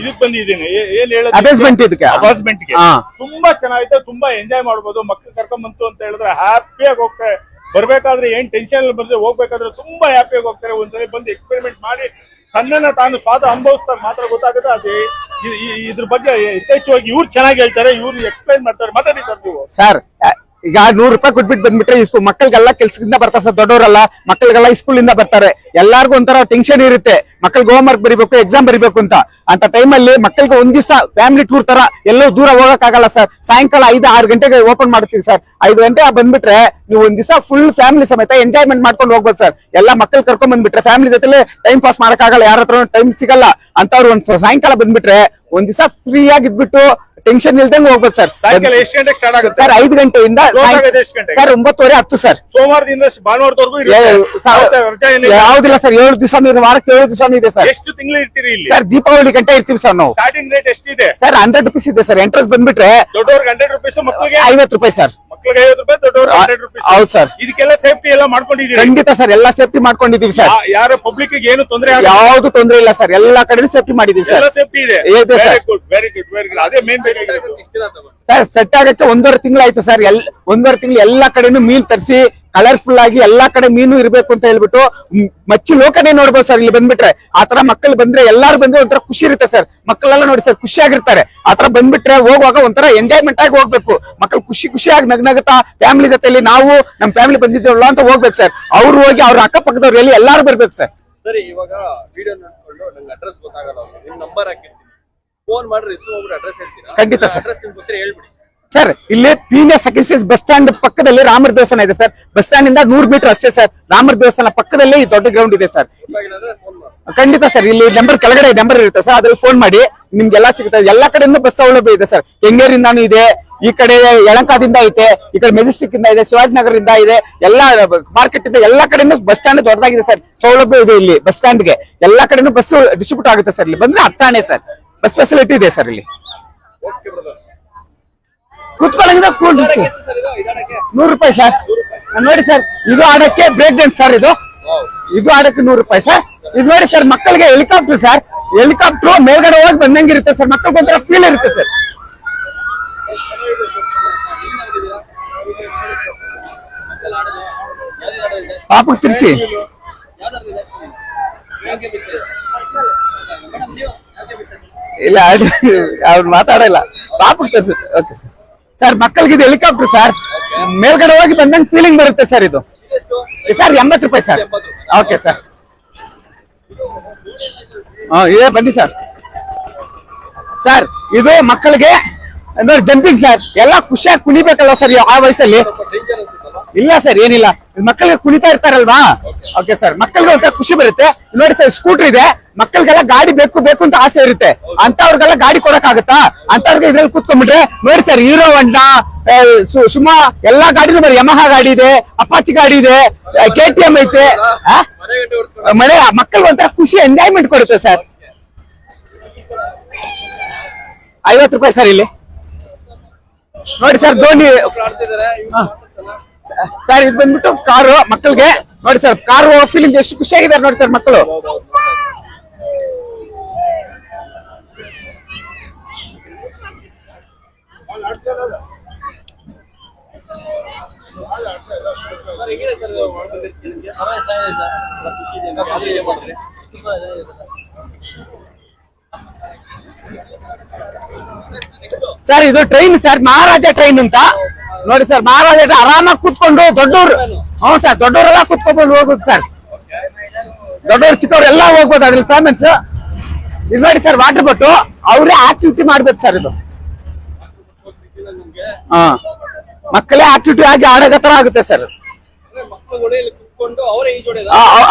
ಇದಕ್ ಬಂದಿದ್ದೀನಿ. ಏನ್ ಹೇಳೋದು? ಅಬೇಸ್ಮೆಂಟ್ ಇದಕ್ಕೆ. ಅಪಾರ್ಟ್ಮೆಂಟ್ಗೆ. ಹಾ. ತುಂಬಾ ಚೆನ್ನಾಗಿದೆ ತುಂಬಾ ಎಂಜಾಯ್ ಮಾಡ್ಬೋದು. ಮಕ್ಳು ಕರ್ಕೊಂಡ್ ಬಂತು ಅಂತ ಹೇಳಿದ್ರೆ ಹ್ಯಾಪಿಯಾಗಿ ಹೋಗ್ತಾರೆ. ಬರ್ಬೇಕಾದ್ರೆ ಏನ್ ಟೆನ್ಷನ್ ಬಂದ್ರೆ ಹೋಗ್ಬೇಕಾದ್ರೆ ತುಂಬಾ ಹ್ಯಾಪಿಯಾಗಿ ಹೋಗ್ತಾರೆ. ಒಂದ್ಸರಿ ಬಂದು ಎಕ್ಸ್ಪೆರಿಮೆಂಟ್ ಮಾಡಿ ತನ್ನನ್ನ ತಾನು ಸ್ವಾದ ಅನುಭವಿಸ್ತಾರೆ ಮಾತ್ರ ಗೊತ್ತಾಗುತ್ತೆ. ಅದೇ ಇ- ಇ- ಇದ್ರ ಬಗ್ಗೆ ಯಥೇಚ್ಛವಾಗಿ ಇವ್ರು ಚೆನ್ನಾಗಿ ಹೇಳ್ತಾರೆ ಇವ್ರು ಎಕ್ಸ್ಪ್ಲೈನ್ ಮಾಡ್ತಾರೆ. ಮಾತಾಡಿ ಸರ್ ನೀವು. ಸರ್ ಈಗ ನೂರು ರೂಪಾಯಿ ಕೊಟ್ಬಿಟ್ಟು ಬಂದ್ಬಿಟ್ರೆ ಈ ಸ್ಕೂಲ್ ಮಕ್ಕಳಿಗೆಲ್ಲ ಕೆಲ್ಸದಿಂದ ಬರ್ತಾರೆ ಸರ್, ದೊಡ್ಡವರಲ್ಲ. ಮಕ್ಕಳಿಗೆಲ್ಲ ಸ್ಕೂಲಿಂದ ಬರ್ತಾರೆ. ಎಲ್ಲಾರ್ಗು ಒಂಥರ ಟೆನ್ಷನ್ ಇರುತ್ತೆ. ಮಕ್ಕಳಿಗೆ ಹೋಮ್ ವರ್ಕ್ ಬರಿಬೇಕು ಎಕ್ಸಾಮ್ ಬರಿಬೇಕು ಅಂತ. ಅಂತ ಟೈಮಲ್ಲಿ ಮಕ್ಕಳಿಗೆ ಒಂದ್ ದಿವಸ ಫ್ಯಾಮಿಲಿ ಟೂರ್ ತರ ಎಲ್ಲೋ ದೂರ ಹೋಗಕ್ ಆಗಲ್ಲ ಸರ್. ಸಾಯಂಕಾಲ ಐದು, ಆರು ಗಂಟೆಗೆ ಓಪನ್ ಮಾಡ್ತೀವಿ ಸರ್. ಐದು ಗಂಟೆ ಬಂದ್ಬಿಟ್ರೆ ನೀವು ಒಂದ್ ದಿವಸ ಫುಲ್ ಫ್ಯಾಮಿಲಿ ಸಮೇತ ಎಂಜಾಯ್ಮೆಂಟ್ ಮಾಡ್ಕೊಂಡು ಹೋಗ್ಬೋದು ಸರ್. ಎಲ್ಲ ಮಕ್ಕಳು ಕರ್ಕೊಂಡ್ ಬಂದ್ಬಿಟ್ರೆ ಫ್ಯಾಮಿಲಿ ಜೊತೆಲೆ ಟೈಮ್ ಪಾಸ್ ಮಾಡಕ್ ಆಗಲ್ಲ ಯಾರ ಹತ್ರ ಟೈಮ್ ಸಿಗಲ್ಲ. ಅಂತವ್ರು ಒಂದ್ ಸಾಯಂಕಾಲ ಬಂದ್ಬಿಟ್ರೆ ಒಂದ್ ದಿವಸ ಫ್ರೀ ಆಗಿ ಇದ್ಬಿಟ್ಟು ಟೆನ್ಷನ್ ಇಲ್ದಂಗೆ ಹೋಗ್ಬೋದು ಸರ್. ಸಾಯಂಕಾಲ ಎಷ್ಟು ಗಂಟೆಗೆ ಸ್ಟಾರ್ಟ್ ಆಗುತ್ತೆ? ಸರ್ ಐದು ಗಂಟೆಯಿಂದ Close ಸಾಯಂ- ಆಗೋದು ಎಷ್ಟು ಗಂಟೆಗೆ? ಸರ್ ಒಂಬತ್ತುವರೆ ಹತ್ತು ಸರ್. ಸೋಮವಾರದಿಂದ ಭಾನುವಾರದವರೆಗೂ ಏ- ಸಾ- ಇರುತ್ತೆ ರಜೆ ಏನಿಲ್ಲ. ಯಾವ್ದಿಲ್ಲ ಸರ್ ಏಳು ದಿವಸ ವಾರಕ್ಕೆ ಏಳು ದಿವಸ ಇದೆ ಸರ್. ಎಷ್ಟು ತಿಂಗಳು ಇರ್ತೀರಿ ಇಲ್ಲಿ? ಸರ್ ದೀಪಾವಳಿ ಗಂಟೆ ಇರ್ತೀವಿ ಸರ್ ನಾವು. ಸ್ಟಾರ್ಟಿಂಗ್ ರೇಟ್ ಎಷ್ಟಿದೆ? ಸರ್ ಹಂಡ್ರೆಡ್ ರುಪೀಸ್ ಇದೆ ಸರ್. ಎಂಟ್ರೆನ್ಸ್ ಬಂದ್ಬಿಟ್ರೆ ದೊಡ್ಡವ್ರಿಗೆ ಹಂಡ್ರೆಡ್ ರುಪೀಸ್ ಮಕ್ಕಳಿಗೆ ಐವತ್ತು ರೂಪಾಯಿ ಸರ್. ಹೌದು ಸರ್. ಇದಕ್ಕೆಲ್ಲ ಸೇಫ್ಟಿ ಎಲ್ಲ ಮಾಡ್ಕೊಂಡಿದ್ದೀವಿ ಖಂಡಿತ ಸರ್ ಎಲ್ಲಾ ಸೇಫ್ಟಿ ಮಾಡ್ಕೊಂಡಿದೀವಿ ಸರ್. ಯಾರು ಪಬ್ಲಿಕ್ ಏನು ತೊಂದರೆ ಯಾವ್ದು ತೊಂದರೆ ಇಲ್ಲ ಸರ್ ಎಲ್ಲಾ ಕಡೆ ಸೇಫ್ಟಿ ಮಾಡಿದೀವಿ ಸರ್. ಸೇಫ್ಟಿ ಇದೆ. Very good very good very good ಅದೇ ಮೇನ್ ಸರ್ ಸೆಟ್ ಆಗಕ್ಕೆ ಒಂದೂವರೆ ತಿಂಗಳಾಯ್ತು ಸರ್. ಎಲ್ ಒಂದೂವರೆ ತಿಂಗಳು ಎಲ್ಲಾ ಕಡೆನೂ ಮೀನ್ ತರಿಸಿ ಕಲರ್ಫುಲ್ ಆಗಿ ಎಲ್ಲಾ ಕಡೆ ಮೀನು ಇರ್ಬೇಕು ಅಂತ ಹೇಳ್ಬಿಟ್ಟು ಮಚ್ಚಿ ಲೋಕನೇ ನೋಡ್ಬೋದು ಸರ್ ಇಲ್ಲಿ ಬಂದ್ಬಿಟ್ರೆ. ಆತರ ಮಕ್ಕಳು ಬಂದ್ರೆ ಎಲ್ಲಾರು ಬಂದ್ರೆ ಒಂಥರ ಖುಷಿ ಇರುತ್ತೆ ಸರ್. ಮಕ್ಕಳೆಲ್ಲ ನೋಡಿ ಸರ್ ಖುಷಿಯಾಗಿರ್ತಾರೆ. ಆತರ ಬಂದ್ಬಿಟ್ರೆ ಹೋಗುವಾಗ ಒಂಥರ ಎಂಜಾಯ್ಮೆಂಟ್ ಆಗಿ ಹೋಗ್ಬೇಕು. ಮಕ್ಕಳು ಖುಷಿ ಖುಷಿಯಾಗಿ ನಗ್ನಗತಾ ಫ್ಯಾಮಿಲಿ ಜೊತೆಲಿ ನಾವು ನಮ್ ಫ್ಯಾಮಿಲಿ ಬಂದಿದ್ದೇವಲ್ಲ ಅಂತ ಹೋಗ್ಬೇಕು ಸರ್. ಅವ್ರು ಹೋಗಿ ಅವ್ರ ಅಕ್ಕಪಕ್ಕದವ್ರು ಎಲ್ಲಿ ಎಲ್ಲಾರು ಬರ್ಬೇಕು ಸರ್. ಸರಿ ಇವಾಗ ವಿಡಿಯೋ ನೋಡ್ಕೊಂಡು ನಂಗೆ ಅಡ್ರೆಸ್ ಗೊತ್ತಾಗಲ್ಲ. ನಿಮ್ ನಂಬರ್ ಹಾಕಿರ್ತೀನಿ. ಫೋನ್ ಮಾಡ್ರಿ ರಿಸೀವ್ ಅಡ್ರೆಸ್ ಹೇಳ್ತೀರಾ? ಖಂಡಿತ ಸರ್. ಅಡ್ರೆಸ್ ನಿಮ್ಗೆ ಗೊತ್ತಿರ ಹೇಳ್ಬಿಡಿ. ಸರ್, ಇಲ್ಲಿ Peenya second stage bus stand ಪಕ್ಕದಲ್ಲಿ ರಾಮರ ದೇವಸ್ಥಾನ ಇದೆ ಸರ್. ಬಸ್ ಸ್ಟ್ಯಾಂಡ್ ಇಂದ ನೂರ್ ಮೀಟರ್ ಅಷ್ಟೇ ಸರ್. ರಾಮರ ದೇವಸ್ಥಾನ ಪಕ್ಕದಲ್ಲಿ ಈ ದೊಡ್ಡ ಗ್ರೌಂಡ್ ಇದೆ ಸರ್. ಖಂಡಿತ ಸರ್, ಇಲ್ಲಿ ನಂಬರ್ ಕೆಳಗಡೆ ನಂಬರ್ ಇರುತ್ತೆ ಸರ್. ಅದ್ರಲ್ಲಿ ಫೋನ್ ಮಾಡಿ, ನಿಮ್ಗೆಲ್ಲ ಸಿಗುತ್ತೆ. ಎಲ್ಲಾ ಕಡೆಯಿಂದ ಬಸ್ ಸೌಲಭ್ಯ ಇದೆ ಸರ್. ಕೆಂಗೇರಿಂದಾನು ಇದೆ, ಈ ಕಡೆ ಯಳಂಕಾದಿಂದ ಐತೆ, ಈ ಕಡೆ ಮೆಜೆಸ್ಟಿಕ್ ಇಂದ ಇದೆ, ಶಿವಾಜಿನಗರದಿಂದ ಇದೆ, ಎಲ್ಲಾ ಮಾರ್ಕೆಟ್ ಇಂದ ಎಲ್ಲಾ ಕಡೆನೂ ಬಸ್ ಸ್ಟ್ಯಾಂಡ್ ದೊಡ್ಡದಾಗಿದೆ ಸರ್. ಸೌಲಭ್ಯ ಇದೆ ಇಲ್ಲಿ ಬಸ್ ಸ್ಟ್ಯಾಂಡ್ಗೆ. ಎಲ್ಲಾ ಕಡೆನೂ ಬಸ್ ಡಿಸ್ಟ್ರಿಬ್ಯೂಟ್ ಆಗುತ್ತೆ ಸರ್. ಇಲ್ಲಿ ಬಂದ್ರೆ ಹತ್ತಾಣೆ ಸರ್. ಬಸ್ ಫೆಸಿಲಿಟಿ ಇದೆ ಸರ್ ಇಲ್ಲಿ. ಕುತ್ಕೊಳ್ಳೋಂಗಿದ್ರೆ ಸರ್. ನೂರು ರೂಪಾಯಿ ಸರ್. ನೋಡಿ ಸರ್ ಇದು ಆಡಕ್ಕೆ ಬ್ರೇಕ್ ಡ್ಯಾನ್ಸ್ ಸರ್ ಇದು. ಇದು ಆಡಕ್ಕೆ ನೂರು ರೂಪಾಯಿ ಸರ್. ಇದು ನೋಡಿ ಸರ್ ಮಕ್ಕಳಿಗೆ ಹೆಲಿಕಾಪ್ಟರ್ ಸರ್. ಹೆಲಿಕಾಪ್ಟರ್ ಮೇಲ್ಗಡೆ ಹೋಗಿ ಬಂದಂಗಿರುತ್ತೆ ಸರ್. ಮಕ್ಕಳಿಗೊಂಥರ ಫೀಲ್ ಇರುತ್ತೆ ಸರ್? ಪಾಪಕ್ಕೆ ತಿರ್ಸಿ. ಇಲ್ಲ ಅವ್ರು ಮಾತಾಡಲ್ಲ. ಪಾಪಕ್ಕೆ ತಿರ್ಸಿ. ಓಕೆ ಸರ್ ಸರ್ ಮಕ್ಕಳಿಗೆ ಇದು ಹೆಲಿಕಾಪ್ಟರ್ ಸರ್ ಮೇಲ್ಗಡೆ ಹೋಗಿ ಬಂದಂಗೆ ಫೀಲಿಂಗ್ ಬರುತ್ತೆ ಸರ್ ಇದು? ಸರ್ ಎಂಬತ್ತು ರೂಪಾಯಿ ಸರ್ ಓಕೆ ಸರ್ ಹಾ, ಇದೆ ಬನ್ನಿ ಸರ್ ಸರ್ ಇದು ಮಕ್ಕಳಿಗೆ ನೋಡಿ ಜಂಪಿಂಗ್ ಸರ್ ಎಲ್ಲ ಖುಷಿಯಾಗಿ ಕುಣಿಬೇಕಲ್ಲ ಸರ್ ಆ ವಯಸ್ಸಲ್ಲಿ? ಇಲ್ಲ ಸರ್ ಏನಿಲ್ಲ. ಮಕ್ಕಳಿಗೆ ಕುಣಿತಾ ಇರ್ತಾರಲ್ವಾ? ಓಕೆ ಸರ್ ಮಕ್ಕಳಿಗೆ ಒಂಥರ ಖುಷಿ ಬರುತ್ತೆ. ನೋಡಿ ಸರ್ ಸ್ಕೂಟರ್ ಇದೆ. ಮಕ್ಕಳಿಗೆಲ್ಲ ಗಾಡಿ ಬೇಕು ಬೇಕು ಅಂತ ಆಸೆ ಇರುತ್ತೆ. ಅಂತವ್ರಿಗೆಲ್ಲ ಗಾಡಿ ಕೊಡಕ್ಕಾಗತ್ತಾ? ಅಂತವ್ರಿಗೆ ಇದ್ರಲ್ಲಿ ಕೂತ್ಕೊಂಡ್ಬಿಟ್ರೆ, ನೋಡಿ ಸರ್, ಹೀರೋ ಹೊಂಡ ಸುಮಾ, ಎಲ್ಲಾ ಗಾಡಿನೂ ಬರೀ ಯಮಹ ಗಾಡಿ ಇದೆ ಅಪಾಚಿ ಗಾಡಿ ಇದೆ ಕೆ ಟಿ ಎಂ ಐತೆ? ಮಳೆ ಮಕ್ಕಳಿಗೆ ಒಂಥರ ಖುಷಿ ಎಂಜಾಯ್ಮೆಂಟ್ ಕೊಡುತ್ತೆ ಸರ್. ಐವತ್ತು ರೂಪಾಯಿ ಸರ್ ಇಲ್ಲಿ. ನೋಡಿ ಸರ್, ಧೋನಿ. ಸರ್, ಇದು ಬಂದ್ಬಿಟ್ಟು ಕಾರು, ಮಕ್ಕಳಿಗೆ. ನೋಡಿ ಸರ್, ಕಾರು ಫೀಲಿಂಗ್ ಎಷ್ಟು ಖುಷಿಯಾಗಿದ್ದಾರೆ ನೋಡಿ ಸರ್ ಮಕ್ಕಳು ಸರ್, ಹೆಂಗಿದೆ ಸರ್ ಇದು ಬಂದಿರ್ತೀರಿ ನಿಮ್ಗೆ? ಪರವಾಗಿಲ್ಲ ಸರ್, ಇದೆ ಸರ್. ಎಲ್ಲ ಖುಷಿ ಇದೆ ನಿಮ್ಗೆ. ಯಾವ್ದು ಇದೆ ಮಾಡಿದ್ರಿ? ತುಂಬಾ ಇದೆ ಸರ್. ಸರ್, ಇದು ಟ್ರೈನ್ ಸರ್, ಮಹಾರಾಜ ಟ್ರೈನ್ ಅಂತ. ನೋಡಿ ಸರ್, ಮಹಾರಾಜ ಆರಾಮಾಗಿ ಕೂತ್ಕೊಂಡು ದೊಡ್ಡವ್ರು ಹ್ಞೂ ಸರ್ ದೊಡ್ಡವರೆಲ್ಲ ಕೂತ್ಕೊಂಡು ಹೋಗುದು ಸರ್. ದೊಡ್ಡವ್ರು ಚಿಕ್ಕವ್ರು ಎಲ್ಲ ಹೋಗ್ಬೋದು ಅದ್ರಲ್ಲಿ ಫೇಮಸ್ ಇದು ನೋಡಿ ಸರ್ ವಾಟರ್ ಬಟ್ಟು ಅವರೇ ಆಕ್ಟಿವಿಟಿ ಮಾಡ್ಬೇಕು ಸರ್ ಇದು. ಹಾ. ಮಕ್ಕಳೇ ಆಟಿಟ್ಯೂಡ್ ಆಗಿ ಆಡೋ ತರ ಆಗುತ್ತೆ ಸರ್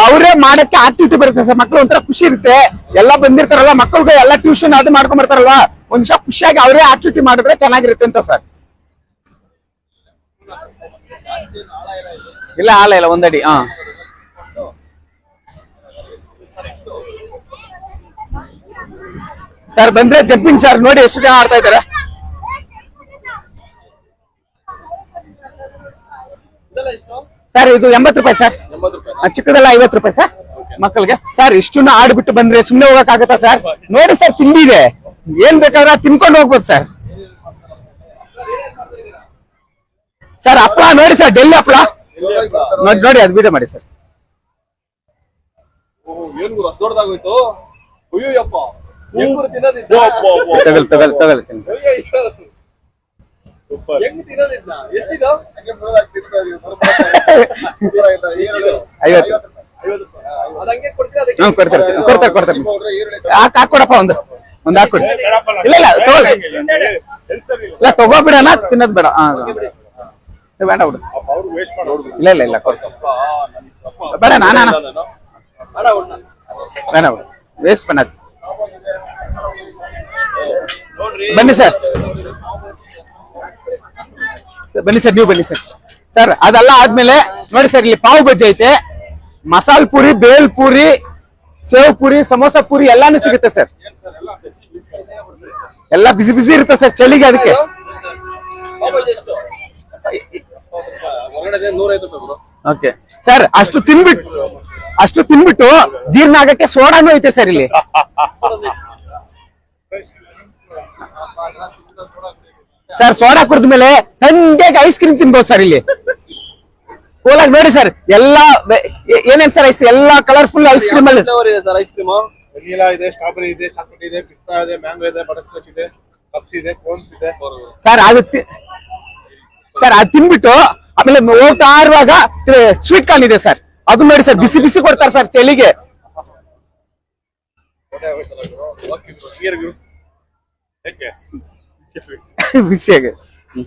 ಅವರೇ ಮಾಡಕ್ಕೆ ಆಕ್ಟಿವಿಟಿ ಬರುತ್ತೆ ಸರ್ ಮಕ್ಕಳು ಒಂಥರ ಖುಷಿ ಇರುತ್ತೆ. ಎಲ್ಲ ಬಂದಿರ್ತಾರಲ್ಲ ಮಕ್ಕಳಿಗೆ ಎಲ್ಲ ಟ್ಯೂಷನ್ ಅದು ಮಾಡ್ಕೊಂಡ್ ಬರ್ತಾರಲ್ಲ ಒಂದ್ ನಿಮಿಷ ಖುಷಿಯಾಗಿ ಅವರೇ ಆಕ್ಟಿವಿಟಿ ಮಾಡಿದ್ರೆ ಚೆನ್ನಾಗಿರುತ್ತೆ ಅಂತ ಸರ್ ಇಲ್ಲ ಆಳ ಇಲ್ಲ ಒಂದಡಿ ಹಾ. ಸರ್ ಬಂದ್ರೆ ಜಂಪಿಂಗ್ ಸರ್ ನೋಡಿ ಎಷ್ಟು ಜನ ಆಡ್ತಾ ಇದ್ದಾರೆ. ಸರ್ ಇದು ಎಂಬತ್ತು ರೂಪಾಯಿ ಸರ್ ಚಿಕ್ಕದೆಲ್ಲ ಐವತ್ತು ರೂಪಾಯಿ ಸರ್ ಮಕ್ಕಳಿಗೆ. ಸರ್ ಇಷ್ಟನ್ನ ಆಡ್ಬಿಟ್ಟು ಬಂದ್ರೆ ಸುಮ್ನೆ ಹೋಗಕ್ ಆಗತ್ತಾ ಸರ್ ನೋಡಿ ಸರ್ ತಿಂಡಿ ಇದೆ ಏನ್ ಬೇಕಾದ್ರೆ ತಿನ್ಕೊಂಡು ಹೋಗ್ಬೋದು ಸರ್ ಸರ್ ಹಪ್ಳ ನೋಡಿ ಸರ್ ಡೆಲ್ಲಿ ಹಪ್ಳ. ನೋಡಿ ನೋಡಿ ಅದು ವಿಡಿಯೋ ಮಾಡಿ ಸರ್ ಏನ್ ಗುರು ಅಷ್ಟ್ ಹ್ಮ್ ಕೊಡ್ತಾರೆ ಕೊಡ್ತಾರೆ ಕೊಡ್ತಾರೆ. ಹಾಕೊಡಪ್ಪ ಒಂದು. ಒಂದ್ ಹಾಕೊಡಿ ಇಲ್ಲ ಇಲ್ಲ ತಗೊಳ್ಳಿ. ಇಲ್ಲ. ತಗೋಬಿಡಣ ತಿನ್ನೋದ್ ಬೇಡ. ಹಾ ಬೇಡ. ಬಿಡು ಇಲ್ಲ ಇಲ್ಲ ಇಲ್ಲ ಬೇಡ ನಾನ ಬೇಡ ವೇಸ್ಟ್ ಬನ್ನ ಬನ್ನಿ ಸರ್. ಬನ್ನಿ ಸರ್, ನೀವು ಬನ್ನಿ ಸರ್. ಸರ್, ಅದೆಲ್ಲ ಆದ್ಮೇಲೆ ನೋಡಿ ಸರ್, ಇಲ್ಲಿ ಪಾವ್ ಬಜ್ಜಿ ಐತೆ. ಮಸಾಲ್ ಪೂರಿ, ಬೇಲ್ ಪೂರಿ, ಸೇವ್ ಪೂರಿ, ಸಮೋಸ ಪೂರಿ ಎಲ್ಲಾನು ಸಿಗುತ್ತೆ ಸರ್. ಎಲ್ಲ ಬಿಸಿ ಬಿಸಿ ಇರುತ್ತೆ ಸರ್, ಚಳಿಗೆ ಅದಕ್ಕೆ. ಸರ್, ಅಷ್ಟು ತಿನ್ಬಿಟ್ಟು ಅಷ್ಟು ತಿನ್ಬಿಟ್ಟು ಜೀರ್ಣ ಆಗಕ್ಕೆ ಸೋಡಾನು ಐತೆ ಸರ್ ಇಲ್ಲಿ. ಸರ್ ಸೋಡಾ ಕುಡಿದ ಮೇಲೆ ತಂದೆಗೆ ಐಸ್ ಕ್ರೀಮ್ ತಿನ್ಬೋದು ಸರ್ ಇಲ್ಲಿ. ಕೂಲಾಗಿ ನೋಡಿ ಸರ್ ಎಲ್ಲಾ ಏನೇನ್ ಸರ್ ಐಸ್ ಎಲ್ಲಾ ಕಲರ್ಫುಲ್ ಐಸ್ ಕ್ರೀಮ್ ಅಲ್ಲಿ. ಇದೆ ಸರ್ ಐಸ್ ಕ್ರೀಮ್ ವೆನಿಲಾ ಇದೆ ಸ್ಟ್ರಾಬೆರಿ ಇದೆ ಚಾಕ್ಲೇಟ್ ಇದೆ ಪಿಸ್ತಾ ಇದೆ ಮ್ಯಾಂಗೋ ಇದೆ ಬಟರ್ ಸ್ಕಾಚ್ ಇದೆ ಕಪ್ಸ್ ಇದೆ ಕೋನ್ಸ್ ಇದೆ. ಸರ್ ಅದು ತಿ- ಸರ್ ಅದು ತಿನ್ಬಿಟ್ಟು ಆಮೇಲೆ ಹೋಗ್ತಾ ಇರುವಾಗ ಸ್ವೀಟ್ ಕಾರ್ನ್ ಇದೆ ಸರ್ ಅದು ನೋಡಿ ಸರ್ ಬಿಸಿ ಬಿಸಿ ಕೊಡ್ತಾರೆ ಸರ್ ಚಳಿಗೆ ಯಾಕೆ ಬಿಸಿಯಾಗಿ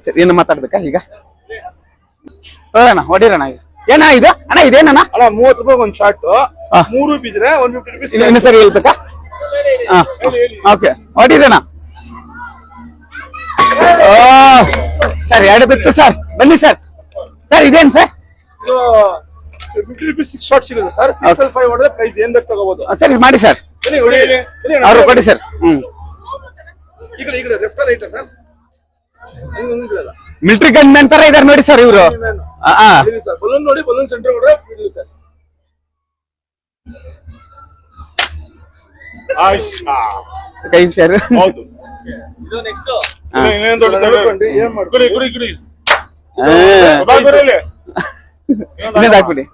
ಸರಿ ಏನು ಮಾತಾಡ್ಬೇಕಾ ಈಗ? ಹೋಗೋಣ ಹೊಡಿರೋಣ ಈಗ. ಏನ ಇದು? ಅಣ್ಣ ಇದೇನಣ್ಣ? ಅಣ್ಣ ಮೂವತ್ತು ರೂಪಾಯಿ ಒಂದ್ ಶಾರ್ಟ್. ಮೂರು ಬಿದ್ರೆ ಒಂದ್ ಫಿಫ್ಟಿ ರುಪೀಸ್ ಇನ್ನು ಸರಿ ಹೇಳ್ಬೇಕಾ? ಓಕೆ ಹೊಡಿರೋಣ. ಸರ್ ಎರಡು ಬಿತ್ತು ಸರ್. ಬನ್ನಿ ಸರ್. ಸರ್ ಇದೇನು sir? Fifty rupees six shot ಸಿಗುತ್ತೆ ಸರ್. ಸಿಕ್ಸ್ ಫೈವ್ ಹೊಡೆದ್ರೆ ಪ್ರೈಸ್ ಏನ್ ಬೇಕು ತಗೋಬಹುದು ಸರ್ ಮಾಡಿ ಸರ್. ಅವ್ರು ಕೊಡಿ ಸರ್. ಹ್ಮ್ ಈ ಕಡೆ ಈ ಕಡೆ left right sir military gun man ತರ ಇದಾರೆ ನೋಡಿ ಸರ್ ಇವರು. ಬಲೂನ್ ನೋಡಿ ಬಲೂನ್ ಸೆಂಟರ್ ಕೈ ಸರ್ ಹೌದು. ಇನ್ನೊಂದು ಹಾಕ್ಬಿಡಿ.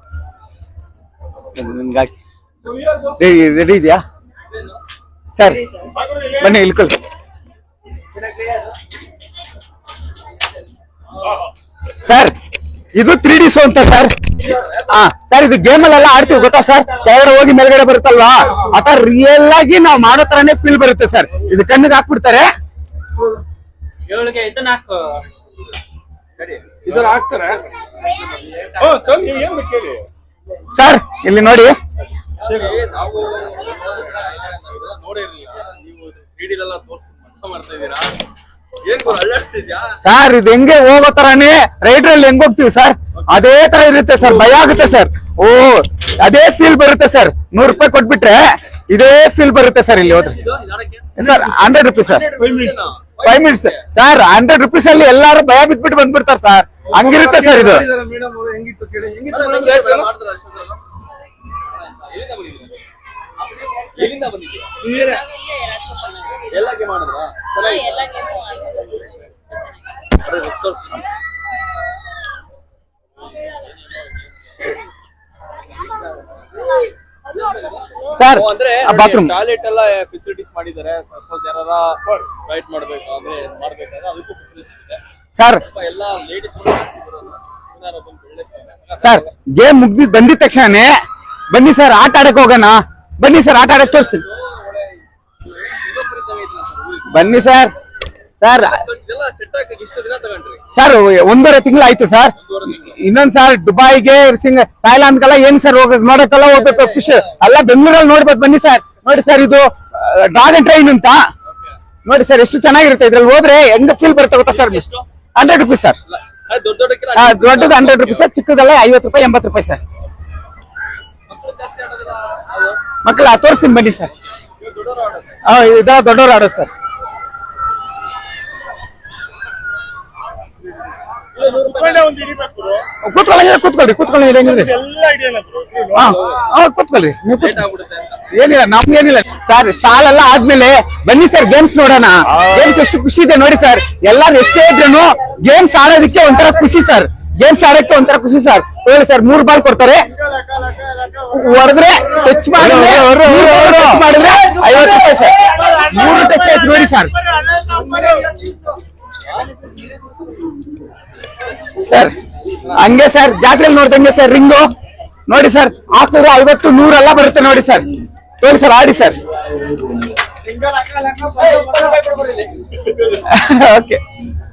ನಿಮ್ಗೆ ಹಾಕಿ ರೆಡಿ ಇದೆಯಾ? ಸರ್. ಬನ್ನಿ ಇಳ್ಕೊಳ್ಳಿ ಸರ್ ಇದು ತ್ರೀ ಡಿ ಸೋ ಅಂತ ಸರ್ ಹಾ ಸರ್ ಇದು ಗೇಮ್ ಅಲ್ಲೆಲ್ಲ ಆಡ್ತೀವಿ ಗೊತ್ತಾ ಸರ್ ಕೆಳಗಡೆ ಹೋಗಿ ಮೇಲ್ಗಡೆ ಬರುತ್ತಲ್ವಾ? ಆತ ರಿಯಲ್ ಆಗಿ ನಾವು ಮಾಡೋ ತರಾನೇ ಫೀಲ್ ಬರುತ್ತೆ ಸರ್ ಇದು ಕಣ್ಣಿಗೆ ಹಾಕ್ಬಿಡ್ತಾರೆ. ಸರ್ ಇಲ್ಲಿ ನೋಡಿ. ನಾವು ಸರ್ ಇದು ಹೆಂಗೆ ಹೋಗೋ ತರಾನೇ ರೈಡ್ರಲ್ಲಿ ಅಲ್ಲಿ ಹೆಂಗ್ ಹೋಗ್ತೀವಿ ಸರ್ ಅದೇ ತರ ಇರುತ್ತೆ ಸರ್ ಭಯ ಆಗುತ್ತೆ ಸರ್ ಓ ಅದೇ ಫೀಲ್ ಬರುತ್ತೆ ಸರ್ ನೂರ್ ರೂಪಾಯಿ ಕೊಟ್ಬಿಟ್ರೆ ಇದೇ ಫೀಲ್ ಬರುತ್ತೆ ಸರ್ ಇಲ್ಲಿ ಹೋದ್ರೆ. Sir hundred rupees sir five minutes sir hundred rupees ಅಲ್ಲಿ ಎಲ್ಲಾರು ಭಯ ಬಿದ್ಬಿಟ್ಟು ಬಂದ್ಬಿಡ್ತಾರೆ ಸರ್ ಹಂಗಿರುತ್ತೆ ಸರ್ ಇದು. ಎಲ್ಲಿಂದ ಬಂದಿದ್ದೀರಾ? ಮಾಡಿದ್ರಾ? ಚೆನ್ನಾಗಿ next ಸರ್ ಅಂದ್ರೆ ಬಾತ್ರೂಮ್ ಟಾಯ್ಲೆಟ್ ಎಲ್ಲ ಫೆಸಿಲಿಟೀಸ್ ಮಾಡಿದ್ದಾರೆ. ಸಪೋಸ್ ಯಾರಾರ ರೈಟ್ ಮಾಡ್ಬೇಕು ಅಂದ್ರೆ ಮಾಡ್ಬೇಕಾದ್ರೆ ಅದಕ್ಕೂ ಫೆಸಿಲಿಟೀಸ್ ಇದೆ. ಸರ್. ಎಲ್ಲ ಲೇಡೀಸ್ ಸರ್ ಗೇಮ್ ಮುಗ್ದಿ ಬಂದಿದ ತಕ್ಷಣನೇ ಬನ್ನಿ ಸರ್ ಆಟ ಆಡಕ್ ಹೋಗೋಣ. ಬನ್ನಿ ಸರ್ ಆಟ ಆಡಕ್ ತೋರಿಸ್ತೀನಿ. ಬನ್ನಿ ಸರ್ ಸರ್. ಸರ್ ಒಂದೂವರೆ ತಿಂಗಳು ಆಯ್ತು ಸರ್. ಇನ್ನೊಂದ್ ಸರ್ ದುಬೈಗೆ ಸಿಂಗ್ ಥೈಲಾಂಡ್ಗೆಲ್ಲ ಏನ್ ಸರ್ ಹೋಗ ನೋಡಕ್ಕೆಲ್ಲ ಹೋಗ್ಬೇಕು ಫಿಶ್ ಎಲ್ಲ ಬೆಂಗಳೂರಲ್ಲಿ ನೋಡ್ಬೋದು ಬನ್ನಿ ಸರ್. ನೋಡಿ ಸರ್ ಇದು ಡ್ರಾಗನ್ ಟ್ರೈನ್ ಅಂತ. ನೋಡಿ ಸರ್ ಎಷ್ಟು ಚೆನ್ನಾಗಿರುತ್ತೆ ಇದ್ರಲ್ಲಿ. ಹೋದ್ರೆ ಹೆಂಗ್ ಫೀಲ್ ಬರುತ್ತೆ ಗೊತ್ತಾ ಸರ್? Hundred rupees sir. ದೊಡ್ಡದು ಹಂಡ್ರೆಡ್ ರುಪೀಸ್ ಸರ್ ಚಿಕ್ಕದಲ್ಲ ಐವತ್ತು ರೂಪಾಯಿ ಎಂಬತ್ತು ರೂಪಾಯಿ ಸರ್. ಮಕ್ಕಳು ತೋರಿಸ್ತೀನಿ ಬನ್ನಿ ಸರ್. ಇದ ದೊಡ್ಡವ್ರು ಆಡೋದು ಸರ್. ಕೂತ್ಕೊಳ್ಳಿ ಕೂತ್ಕೊಳ್ಳಿ. ಕೂತ್ಕೊಳ್ಳಿ ಕೂತ್ಕೊಳ್ರಿ ಕೂತ್ಕೊಳ್ಳಿ ಹೆಂಗಿದ್ರೆ ಕೂತ್ಕೊಳ್ರಿ ನೀವು ಏನಿಲ್ಲ ನಮ್ಗೇನಿಲ್ಲ. ಸರ್ ಶಾಲೆಲ್ಲ ಆದ್ಮೇಲೆ ಬನ್ನಿ ಸರ್ ಗೇಮ್ಸ್ ನೋಡೋಣ. ಗೇಮ್ಸ್ ಎಷ್ಟು ಖುಷಿ ಇದೆ ನೋಡಿ ಸರ್. ಎಲ್ಲಾರು ಎಷ್ಟೇ ಇದ್ರು ಗೇಮ್ಸ್ ಆಡೋದಕ್ಕೆ ಒಂಥರ ಖುಷಿ ಸರ್. ಗೇಮ್ಸ್ ಆಡಕ್ಕೆ ಒಂಥರ ಖುಷಿ ಸರ್. ಹೇಳಿ ಸರ್ ಮೂರ್ ಬಾಲ್ ಕೊಡ್ತಾರೆ. ಹೊಡೆದ್ರೆ ಟಚ್ ಮಾಡಿದ್ರೆ ಮಾಡಿದ್ರೆ ಐವತ್ತು ರೂಪಾಯಿ ಸರ್. ಮೂರು ಟಚ್ ಆಯ್ತು ನೋಡಿ ಸರ್. ಸರ್ ಹಂಗೆ ಸರ್ ಜಾತ್ರೆಯಲ್ಲಿ ನೋಡ್ದಂಗೆ ಸರ್ ರಿಂಗು. ನೋಡಿ ಸರ್ ಹಾಕಿದ್ರೆ ಐವತ್ತು ನೂರೆಲ್ಲ ಬರುತ್ತೆ ನೋಡಿ ಸರ್. ಹೇಳಿ ಸರ್ ಆಡಿ sir. Okay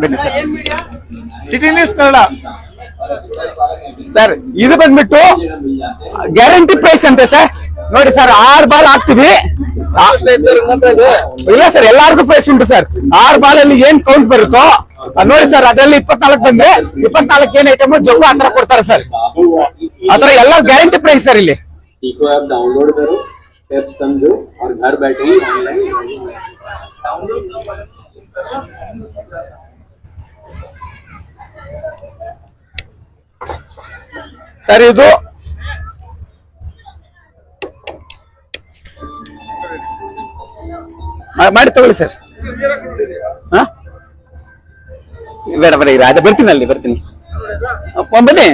ಬನ್ನಿ sir city news Kannada sir ಇದು ಬಂದ್ಬಿಟ್ಟು ಗ್ಯಾರಂಟಿ ಪ್ರೈಸ್ ಅಂತೆ ಸರ್ ನೋಡಿ ಸರ್ ಆರ್ ಬಾಲ್ ಹಾಕ್ತಿವಿ ಆ- ಇಲ್ಲ ಸರ್ ಎಲ್ಲಾರ್ಗು ಪ್ರೈಸ್ ಉಂಟು ಸರ್ ಆರ್ ಬಾಲ್ ಅಲ್ಲಿ ಏನ್ ಕೌಂಟ್ ಬರುತ್ತೋ ಅದ್ ನೋಡಿ ಸರ್ ಅದರಲ್ಲಿ ಇಪ್ಪತ್ನಾಲ್ಕು ಬಂದ್ರೆ ಇಪ್ಪತ್ನಾಲ್ಕು ಏನ್ ಐಟಮ್ ಜೊಗ್ಗು ಆತರ ಕೊಡ್ತಾರೆ ಸರ್ ಆತರ ಎಲ್ಲ ಗ್ಯಾರಂಟಿ ಪ್ರೈಸ್ ಸರ್ ಇಲ್ಲಿ इको ऐप डाउनलोड करो स्टेप समझो और घर बैठे ही ऑनलाइन ಸರ್ ಇದು ಮಾಡಿ ತಗೊಳ್ಳಿ ಸರ್ ಹಾ? ಬೇಡ ಬೇಡ ಇರ ಅದೇ ಬರ್ತೀನಿ ಅಲ್ಲಿ ಬರ್ತೀನಿ ಬನ್ನಿ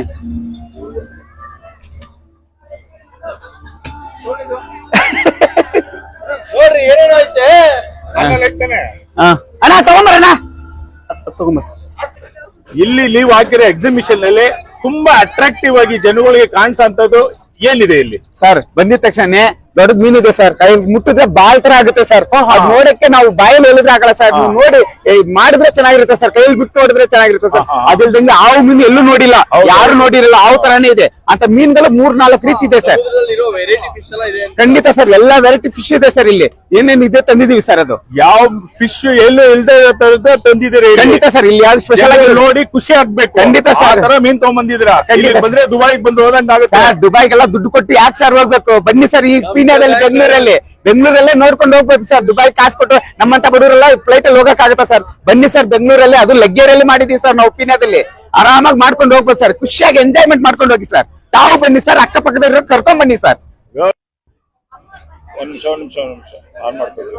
ನೋಡ್ರಿ ಏನೇನು ಐತೆ. ಹಾ. ಅಣ್ಣ ತಗೊಂಬರಣ್ಣ ತಗೊಂಬರ್. ಇಲ್ಲಿ ಲೀವ್ ಹಾಕಿರೋ ಎಕ್ಸಿಬಿಷನ್ನಲ್ಲಿ ತುಂಬಾ ಅಟ್ರಾಕ್ಟಿವ್ ಆಗಿ ಜನಗಳಿಗೆ ಕಾಣಿಸೋ ಏನಿದೆ ಇಲ್ಲಿ? ಸರ್ ಬಂದಿದ ತಕ್ಷಣ ದೊಡ್ಡ ಮೀನಿದೆ ಸರ್ ಕೈ ಮುಟ್ಟಿದ್ರೆ ಬಾಲ್ ತರ ಆಗುತ್ತೆ ಸರ್ ಅದ್ ನೋಡಕ್ಕೆ ನಾವು ಬಾಯಲ್ಲಿ ಹೇಳಿದ್ರೆ ಆಗಲ್ಲ ಸರ್ ನೀವು ನೋಡಿ ಮಾಡಿದ್ರೆ ಚೆನ್ನಾಗಿರುತ್ತೆ ಸರ್ ಕೈಯಲ್ಲಿ ಬಿಟ್ಟು ನೋಡಿದ್ರೆ ಚೆನ್ನಾಗಿರುತ್ತೆ ಸರ್. ಅದಿಲ್ದಂಗೆ ಆ ಮೀನು ಎಲ್ಲೂ ನೋಡಿಲ್ಲ. ಯಾರು ನೋಡಿರಲ್ಲ ಆ ತರಾನೇ ಇದೆ. ಅಂತ ಮೀನ್ಗಳು ಮೂರ್ ನಾಲ್ಕು ರೀತಿ ಇದೆ ಸರ್ ಖಂಡಿತ ಸರ್ ಎಲ್ಲಾ ವೆರೈಟಿ ಫಿಶ್ ಇದೆ ಸರ್ ಇಲ್ಲಿ. ಏನೇನ್ ಇದೆ ತಂದಿದೀವಿ ಸರ್ ಅದು. ಯಾವ ಫಿಶ್ ಎಲ್ಲೂ ಇಲ್ದೇ ತಂದಿದ್ದೀರಿ ಖಂಡಿತ ಸರ್ ಇಲ್ಲಿ ಯಾವ್ದು ಸ್ಪೆಷಲ್ ಆಗಿ ನೋಡಿ ಖುಷಿ ಆಗ್ಬೇಕು. ಖಂಡಿತ ಆ ಸರ್. ತರ ಮೀನ್ ಖಂಡಿತ ಇಲ್ಲಿ ಬಂದ್ರೆ ದುಬೈಗೆ ಬಂದು ಹೋದಂಗ ಆಗುತ್ತೆ ಸರ್ ದುಬೈಗೆಲ್ಲ ದುಡ್ಡು ಕೊಟ್ಟು ಯಾಕೆ ಸರ್ ಹೋಗ್ಬೇಕು? ಬನ್ನಿ ಸರ್ ಈ ಪೀಣ್ಯದಲ್ಲಿ ಬೆಂಗಳೂರಲ್ಲಿ. ಬೆಂಗಳೂರಲ್ಲೇ ನೋಡ್ಕೊಂಡು ಹೋಗ್ಬೋದು ಸರ್. ದುಬೈ ಕಾಸು ಕೊಟ್ಟು ನಮ್ಮಂತ ಬಡವರೆಲ್ಲ ಫ್ಲೈಟ್ ಅಲ್ಲಿ ಹೋಗಕ್ ಆಗುತ್ತಾ ಸರ್? ಬನ್ನಿ ಸರ್, ಬೆಂಗಳೂರಲ್ಲಿ. ಅದು ಲಗ್ಗೇರಿಯಲ್ಲಿ ಮಾಡಿದೀವಿ ಸರ್ ನಾವು ಪೀಣ್ಯದಲ್ಲಿ. ಆರಾಮಾಗಿ ಮಾಡ್ಕೊಂಡು ಹೋಗ್ಬೋದು ಸರ್. ಖುಷಿಯಾಗಿ ಎಂಜಾಯ್ಮೆಂಟ್ ಮಾಡ್ಕೊಂಡು ಹೋಗಿ ಸರ್. ತಾವು ಬನ್ನಿ ಸರ್, ಅಕ್ಕಪಕ್ಕದ ಕರ್ಕೊಂಡ್ ಬನ್ನಿ ಸರ್. ಒಂದ್ ನಿಮಿಷ ಒಂದ್ ನಿಮಿಷ ಒಂದ್ ನಿಮಿಷ. ಆನ್ ಮಾಡ್ಕೊಳ್ಳಿ